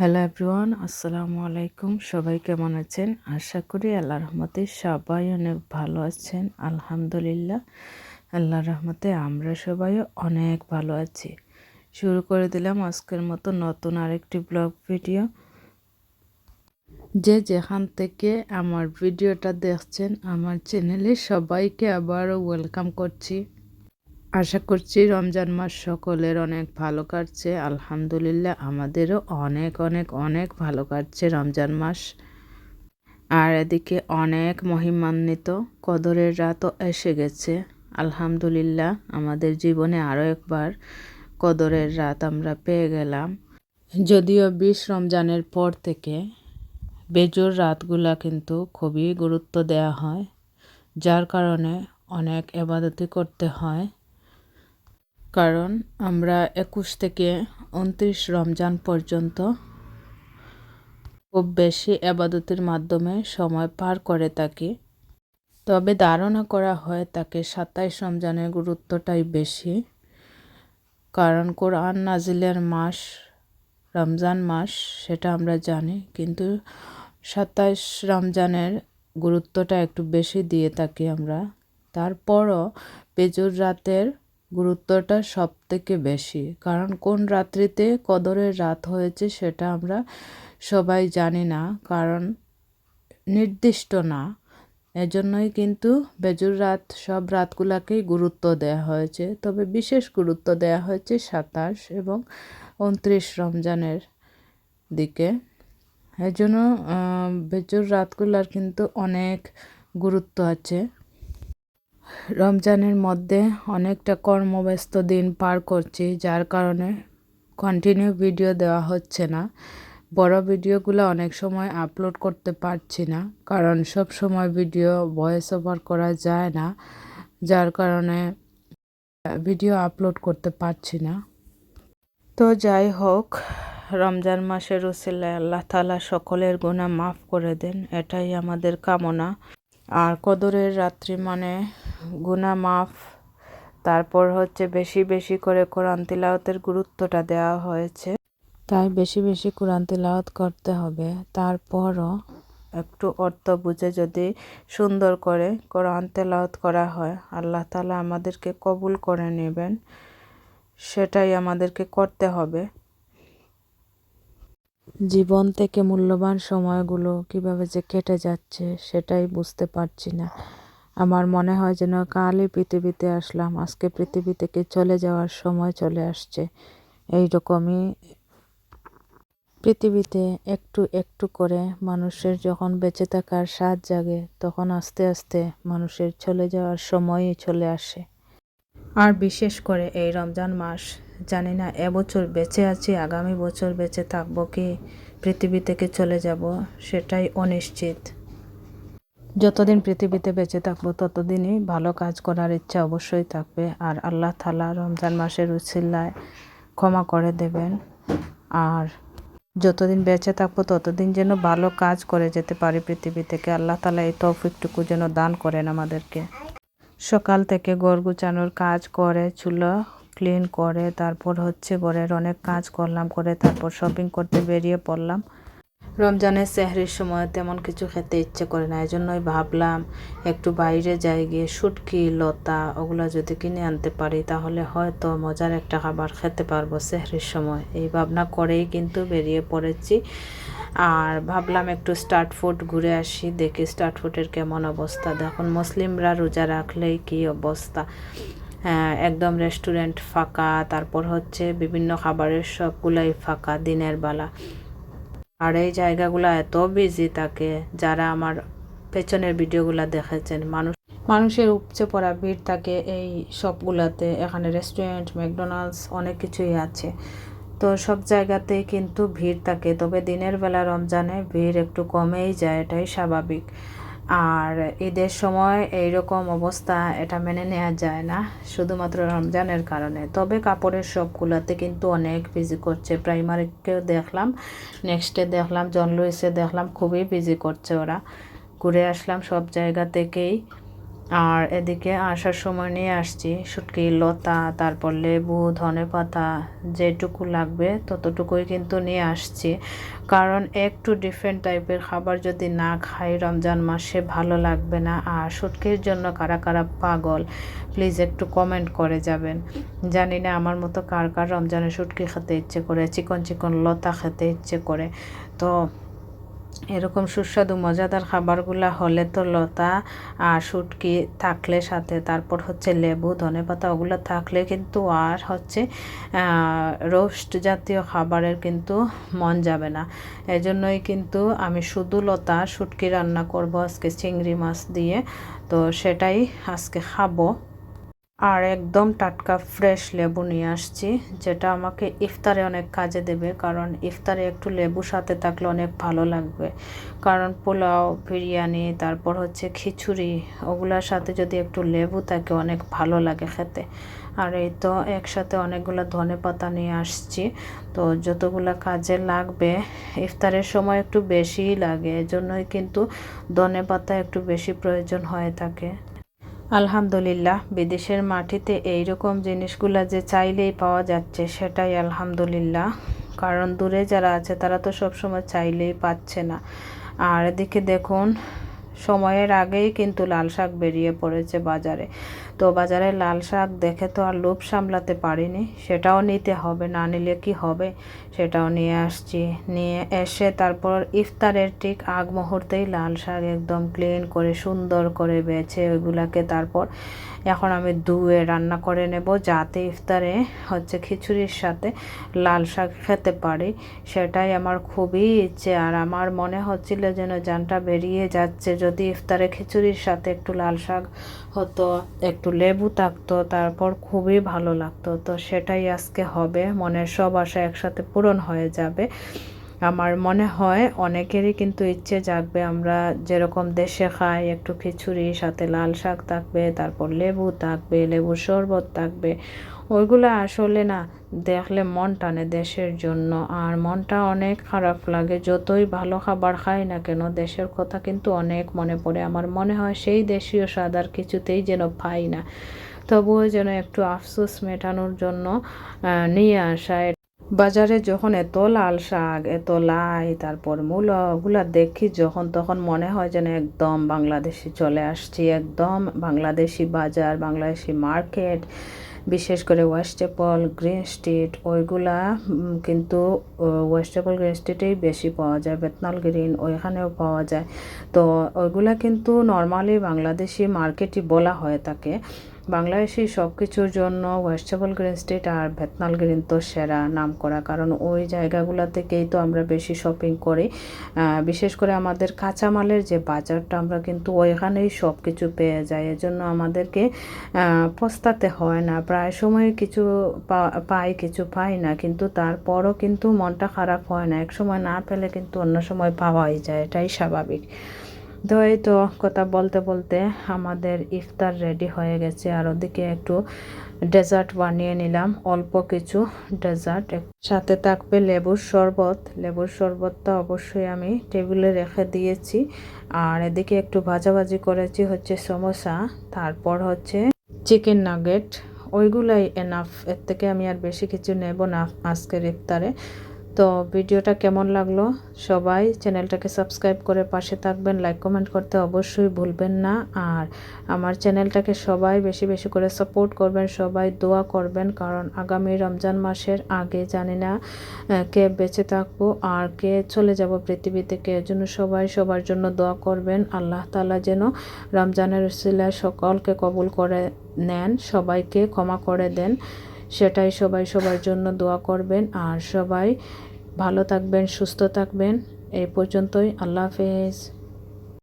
Hello everyone, আসসালামু আলাইকুম। সবাই কেমন আছেন? আশা করি আল্লাহ রহমতে সবাই অনেক ভালো আছেন। আলহামদুলিল্লাহ, আল্লাহ রহমতে আমরা সবাই অনেক ভালো আছি। শুরু করে দিলাম আজকের মতো নতুন আরেকটি ব্লগ ভিডিও। যে যেখান থেকে আমার ভিডিওটা দেখছেন, আমার চ্যানেলে সবাইকে আবারও ওয়েলকাম করছি। আশা করছি রমজান মাস সকলের অনেক ভালো কাটছে। আলহামদুলিল্লাহ, আমাদেরও অনেক অনেক অনেক ভালো কাটছে রমজান মাস। আর এদিকে অনেক মহিমান্বিত কদরের রাতও এসে গেছে। আলহামদুলিল্লাহ, আমাদের জীবনে আরও একবার কদরের রাত আমরা পেয়ে গেলাম। যদিও বিশ রমজানের পর থেকে বেজোর রাতগুলা কিন্তু খুবই গুরুত্ব দেওয়া হয়, যার কারণে অনেক এবাদতি করতে হয়। কারণ আমরা একুশ থেকে উনত্রিশ রমজান পর্যন্ত খুব বেশি আবাদতের মাধ্যমে সময় পার করে থাকি। তবে ধারণা করা হয় তাকে সাতাইশ রমজানের গুরুত্বটাই বেশি। কারণ কোরআন নাজিলের মাস, রমজান মাস, সেটা আমরা জানি, কিন্তু সাতাইশ রমজানের গুরুত্বটা একটু বেশি দিয়ে থাকি আমরা। তারপরও পেজুর রাতের গুরুত্বটা সব থেকে বেশি। কারণ কোন রাত্রিতে কদরের রাত হয়েছে সেটা আমরা সবাই জানি না, কারণ নির্দিষ্ট না। এজন্যই কিন্তু বেজুর রাত সব রাতগুলাকেই গুরুত্ব দেওয়া হয়েছে। তবে বিশেষ গুরুত্ব দেওয়া হয়েছে সাতাশ এবং উনত্রিশ রমজানের দিকে। এজন্য বেজুর রাতগুলার কিন্তু অনেক গুরুত্ব আছে। রমজানের মধ্যে অনেকটা কর্মব্যস্ত দিন পার করছি, যার কারণে কন্টিনিউ ভিডিও দেওয়া হচ্ছে না। বড় ভিডিওগুলো অনেক সময় আপলোড করতে পারছি না, কারণ সব সময় ভিডিও ভয়েস ওভার করা যায় না, যার কারণে ভিডিও আপলোড করতে পারছি না। তো যাই হোক, রমজান মাসের উসিলায় আল্লাহ তালা সকলের গুণা মাফ করে দেন, এটাই আমাদের কামনা। আর কদরের রাত্রি মানে গুনা মাফ। তারপর হচ্ছে বেশি বেশি করে কোরআন তিলাওয়াতের গুরুত্বটা দেওয়া হয়েছে। তাই বেশি বেশি কোরআন তিলাওয়াত করতে হবে। তারপরও একটু অর্থ বুঝে যদি সুন্দর করে কোরআন তেলাওয়াত করা হয়, আল্লাহ তালা আমাদেরকে কবুল করে নেবেন। সেটাই আমাদেরকে করতে হবে। জীবন থেকে মূল্যবান সময়গুলো কীভাবে যে কেটে যাচ্ছে, সেটাই বুঝতে পারছি না। আমার মনে হয় যেন কালই পৃথিবীতে আসলাম। আজকে পৃথিবী থেকে চলে যাওয়ার সময় চলে আসছে। এই রকমই পৃথিবীতে একটু একটু করে মানুষের যখন বেঁচে থাকার স্বাদ জাগে, তখন আস্তে আস্তে মানুষের চলে যাওয়ার সময়ই চলে আসে। আর বিশেষ করে এই রমজান মাস, জানি না এবছর বেঁচে আছি, আগামী বছর বেঁচে থাকব কি, পৃথিবী থেকে চলে যাব, সেটাই অনিশ্চিত। যতদিন পৃথিবীতে বেঁচে থাকব, ততদিনই ভালো কাজ করার ইচ্ছা অবশ্যই থাকবে। আর আল্লাহ তালা রমজান মাসের উচিল্লায় ক্ষমা করে দেবেন। আর যতদিন বেঁচে থাকব, ততদিন যেন ভালো কাজ করে যেতে পারি পৃথিবী থেকে। আল্লাহ তালা এই তৌফিকটুকু যেন দান করেন আমাদেরকে। সকাল থেকে গড় গুছানোর কাজ করে, চুলো ক্লিন করে, তারপর হচ্ছে ঘরের অনেক কাজ করলাম, করে তারপর শপিং করতে বেরিয়ে পড়লাম। রমজানের সেহরির সময় তেমন কিছু খেতে ইচ্ছে করে না এই জন্যই ভাবলাম একটু বাইরে যাই গিয়ে শুটকি, লতা ওগুলো যদি কিনে আনতে পারি, তাহলে হয়তো মজার একটা খাবার খেতে পারব সেহরির সময়। এই ভাবনা করেই কিন্তু বেরিয়ে পড়েছি। আর ভাবলাম একটু স্টার্ট ফুড ঘুরে আসি, দেখি স্টার্ট ফুডের কেমন অবস্থা। দেখুন, মুসলিমরা রোজা রাখলেই কী অবস্থা। হ্যাঁ একদম রেস্টুরেন্ট ফাঁকা, তারপর হচ্ছে বিভিন্ন খাবারের সবগুলাই ফাঁকা দিনের বেলা। আর এই জায়গাগুলো এত বিজি থাকে, যারা আমার পেছনের ভিডিওগুলো দেখেছেন। মানুষ মানুষের উপচে পড়া ভিড় থাকে এই সবগুলাতে। এখানে রেস্টুরেন্ট ম্যাকডোনাল্ডস অনেক কিছুই আছে। তো সব জায়গাতেই কিন্তু ভিড় থাকে, তবে দিনের বেলা রমজানে ভিড় একটু কমেই যায়, এটাই স্বাভাবিক। আর ঈদের সময় এই রকম অবস্থা এটা মেনে নেওয়া যায় না, শুধুমাত্র রমজানের কারণে। তবে কাপড়ের সবগুলোতে কিন্তু অনেক বিজি করছে। প্রাইমারিকেও দেখলাম নেক্সটে দেখলাম জন লুইসে দেখলাম, খুবই বিজি করছে ওরা। ঘুরে আসলাম সব জায়গা থেকেই। আর এদিকে আসার সময় নিয়ে আসছি, শুটকি, লতা, তারপর লেবু, ধনে পাতা, যেটুকু লাগবে ততটুকুই কিন্তু নিয়ে আসছি। কারণ একটু ডিফারেন্ট টাইপের খাবার যদি না খাই রমজান মাসে ভালো লাগবে না। আর শুটকির জন্য কারা কারা পাগল? প্লিজ একটু কমেন্ট করে যাবেন। জানি না আমার মতো কার কার রমজানে শুটকি খেতে ইচ্ছে করে, চিকন চিকন লতা খেতে ইচ্ছে করে। তো এরকম সুস্বাদু, মজাদার খাবারগুলো হলে তো লতা আর শুটকি থাকলে সাথে, তারপর হচ্ছে লেবু, ধনে পাতা, ওগুলো থাকলে কিন্তু আর হচ্ছে রোস্ট জাতীয় খাবারের কিন্তু মন যাবে না। এজন্যই কিন্তু আমি শুধু লতা, শুটকি রান্না করব আজকে চিংড়ি মাছ দিয়ে, তো সেটাই আজকে খাব। আর একদম টাটকা ফ্রেশ লেবু নিয়ে আসছি, যেটা আমাকে ইফতারে অনেক কাজে দেবে, কারণ ইফতারে একটু লেবু সাথে থাকলে অনেক ভালো লাগবে। কারণ পোলাও, বিরিয়ানি, তারপর হচ্ছে খিচুড়ি, ওগুলোর সাথে যদি একটু লেবু থাকে, অনেক ভালো লাগে খেতে। আর এই তো একসাথে অনেকগুলো ধনে পাতা নিয়ে আসছি, তো যতগুলো কাজে লাগবে, ইফতারের সময় একটু বেশিই লাগে, এজন্যই কিন্তু ধনে পাতা একটু বেশি প্রয়োজন হয়ে থাকে। আলহামদুলিল্লাহ, বিদেশের মাটিতে এই রকম জিনিসগুলো যে চাইলেই পাওয়া যাচ্ছে সেটাই আলহামদুলিল্লাহ। কারণ দূরে যারা আছে তারা তো সবসময় চাইলেই পাচ্ছে না। আর এদিকে দেখুন সময়ের আগেই কিন্তু লাল শাক বেরিয়ে পড়েছে বাজারে। তো বাজারে লাল শাক দেখে তো আর লোভ সামলাতে পারিনি। সেটাও নিতে হবে, না নিলে কি হবে? সেটাও নিয়ে আসছি। নিয়ে এসে তারপর ইফতারের ঠিক আগ মুহূর্তেই লাল শাক একদম ক্লিন করে সুন্দর করে বেছে ওইগুলাকে তারপর এখন আমি ধুয়ে রান্না করে নেব যাতে ইফতারে হচ্ছে খিচুড়ির সাথে লাল শাক খেতে পারি। সেটাই আমার খুবই ইচ্ছে। আর আমার মনে হচ্ছিল যেন জানটা বেরিয়ে যাচ্ছে। যদি ইফতারে খিচুড়ির সাথে একটু লাল শাক হতো, একটু লেবু থাকতো, তারপর খুবই ভালো লাগতো। তো সেটাই আজকে হবে। মনের সব আশা একসাথে পূরণ হয়ে যাবে। আমার মনে হয় অনেকেরই কিন্তু ইচ্ছে জাগবে আমরা যেরকম দেশে খাই, একটু খিচুড়ি, সাথে লাল শাক থাকবে, তারপর লেবু থাকবে, লেবুর শরবত থাকবে। ওইগুলো আসলে না, দেখলে মন টানে দেশের জন্য। আর মনটা অনেক খারাপ লাগে, যতই ভালো খাবার খাই না কেন, দেশের কথা কিন্তু অনেক মনে পড়ে। আমার মনে হয় সেই দেশীয় স্বাদ আর কিছুতেই যেন পাই না। তবুও যেন একটু আফসোস মেটানোর জন্য নিয়ে আসা বাজারে যখন এত লাল শাক, এত লাই, তারপর মূলো, ওগুলা দেখি যখন তখন মনে হয় যেন একদম বাংলাদেশি চলে আসছি, একদম বাংলাদেশি বাজার, বাংলাদেশি মার্কেট, বিশেষ করে ওয়েস্টেপল গ্রিন স্ট্রিট ওইগুলা কিন্তু ওয়েস্টেপল গ্রিন স্ট্রিটেই বেশি পাওয়া যায় বেতনাল গ্রিন ওইখানেও পাওয়া যায়। তো ওইগুলা কিন্তু নর্মালি বাংলাদেশি মার্কেটই বলা হয়ে থাকে বাংলাদেশি সব কিছুর জন্য ওয়েস্টেবল গ্রিন স্ট্রিট আর ভেতনাল গ্রিন তো সেরা নাম করা কারণ ওই জায়গাগুলো থেকেই তো আমরা বেশি শপিং করি। বিশেষ করে আমাদের কাঁচামালের যে বাজারটা, আমরা কিন্তু ওইখানেই সব কিছু পেয়ে যাই। এজন্য আমাদেরকে পস্তাতে হয় না। প্রায় সময় কিছু পাই কিছু পাই না। কিন্তু তারপরও কিন্তু মনটা খারাপ হয় না। এক সময় না পেলে কিন্তু অন্য সময় পাওয়াই যায়। এটাই স্বাভাবিক। এই তো কথা বলতে বলতে আমাদের ইফতার রেডি হয়ে গেছে। আর ওদিকে একটু ডেজার্ট বানিয়ে নিলাম, অল্প কিছু ডেজার্ট সাথে থাকবে লেবুর শরবত। লেবুর শরবতটা অবশ্যই আমি টেবিলে রেখে দিয়েছি। আর এদিকে একটু ভাজাভাজি করেছি হচ্ছে সমোসা, তারপর হচ্ছে চিকেন নাগেট ওইগুলাই এনাফ এর থেকে আমি আর বেশি কিছু নেব না আজকের ইফতারে। তো ভিডিওটা কেমন লাগল? সবাই চ্যানেলটাকে সাবস্ক্রাইব করে পাশে থাকবেন, লাইক, কমেন্ট করতে অবশ্যই ভুলবেন না। আর আমার চ্যানেলটাকে সবাই বেশি বেশি করে সাপোর্ট করবেন, সবাই দোয়া করবেন, কারণ আগামী রমজান মাসের আগে জানি না কে বেঁচে থাকব আর কে চলে যাব পৃথিবী থেকে। এজন্য সবাই সবার জন্য দোয়া করবেন। আল্লাহ তালা যেন রমজানের সিলায় সকলকে কবুল করে নেন, সবাইকে ক্ষমা করে দেন। সেটাই সবাই সবার জন্য দোয়া করবেন। আর সবাই ভালো থাকবেন সুস্থ থাকবেন। এই পর্যন্তই আল্লাহ হাফেজ।